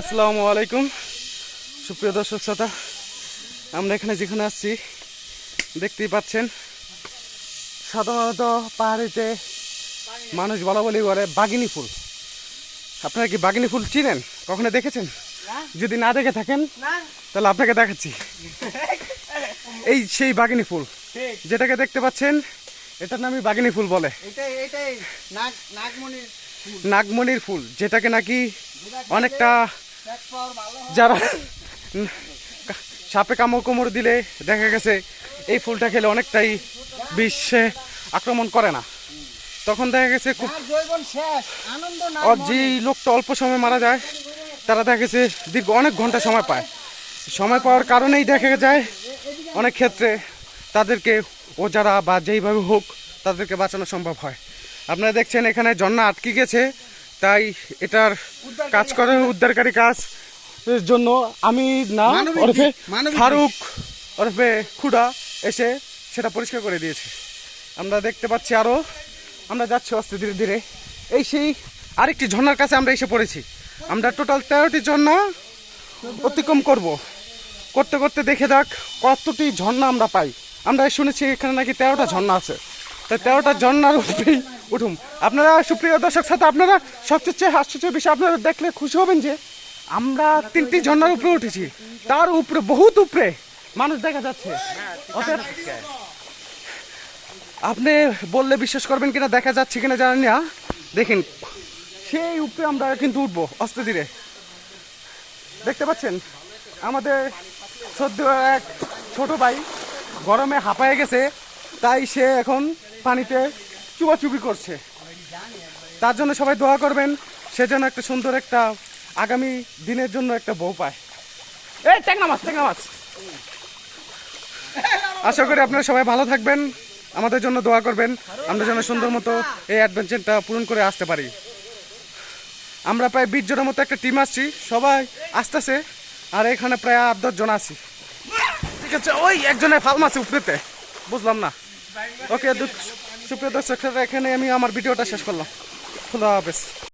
আসসালামু আলাইকুম। সুপ্রিয় দর্শক শ্রোতা আমরা এখানে যেখানে আসছি দেখতেই পাচ্ছেন সাধারণত পাহাড়িতে মানুষ বলা বলি করে বাগিনী ফুল। আপনারা কি বাগিনী ফুল চিনেন? কখনো দেখেছেন? যদি না দেখে থাকেন তাহলে আপনাকে দেখাচ্ছি। এই সেই বাগিনী ফুল যেটাকে দেখতে পাচ্ছেন এটার নামই বাগিনী ফুল বলে। নাগমণির ফুল। যেটাকে নাকি অনেকটা যারা সাপে কামড় কোমড় দিলে দেখা গেছে এই ফুলটা খেলে অনেকটাই বিশ্বে আক্রমণ করে না। তখন দেখা গেছে খুব আর যে লোকটা অল্প সময় মারা যায় তারা দেখা গেছে দীর্ঘ অনেক ঘণ্টা সময় পায়। সময় পাওয়ার কারণেই দেখা যায় অনেক ক্ষেত্রে তাদেরকে ও যারা বা যেইভাবে হোক তাদেরকে বাঁচানো সম্ভব হয়। আপনারা দেখছেন এখানে ঝর্ণা আটকে গেছে। তাই এটার কাজ করে উদ্ধারকারী কাজ এর জন্য। আমি না ওরফে। ফারুক ওরফে খুড়া এসে সেটা পরিষ্কার করে দিয়েছে। আমরা দেখতে পাচ্ছি আরও আমরা যাচ্ছি অস্তে ধীরে ধীরে। এই সেই আরেকটি ঝর্ণার কাছে আমরা এসে পড়েছি। আমরা টোটাল তেরোটি ঝর্ণা অতিক্রম করব। করতে করতে দেখে যাক কতটি ঝর্ণা আমরা পাই। আমরা শুনেছি এখানে নাকি তেরোটা ঝর্ণা আছে। তাই তেরোটা ঝর্ণার উপরেই উঠুম আপনারা, সুপ্রিয় দর্শক সাথে আপনারা সবচেয়ে আশ্চর্য বিষয়, আপনারা দেখলে খুশি হবেন যে আমরা তিনটি ঝর্ণার উপরে উঠেছি। তার উপরে, বহুত উপরে মানুষ দেখা যাচ্ছে। অতএব আপনি বললে বিশ্বাস করবেন কিনা, দেখা যাচ্ছে কিনা জানেন না। দেখেন, সেই উপরে আমরা কিন্তু উঠবো অস্তে ধীরে দেখতে পাচ্ছেন? আমাদের সদ্য এক ছোট ভাই গরমে হাঁপায়ে গেছে, তাই সে এখন পানিতে চুবাচুবি করছে। তার জন্য সবাই দোয়া করবেন, সে যেন একটা সুন্দর একটা আগামী দিনের জন্য একটা বউ পায়। টেকনা মাছ টেকনা মাছ। আশা করি আপনারা সবাই ভালো থাকবেন, আমাদের জন্য দোয়া করবেন, আমরা যেন সুন্দর মতো এই অ্যাডভেঞ্চারটা পূরণ করে আসতে পারি। আমরা প্রায় বিশ জনের মতো একটা টিম আসছি, সবাই আসতেছে, আর এখানে প্রায় আট দশ জন আছি। ঠিক আছে, ওই একজনের ফাল মাছে উপরেতে, বুঝলাম না। ওকে সুপ্রিয় দর্শক এখানে আমি আমার ভিডিওটা শেষ করলাম। খোলা হাফেজ।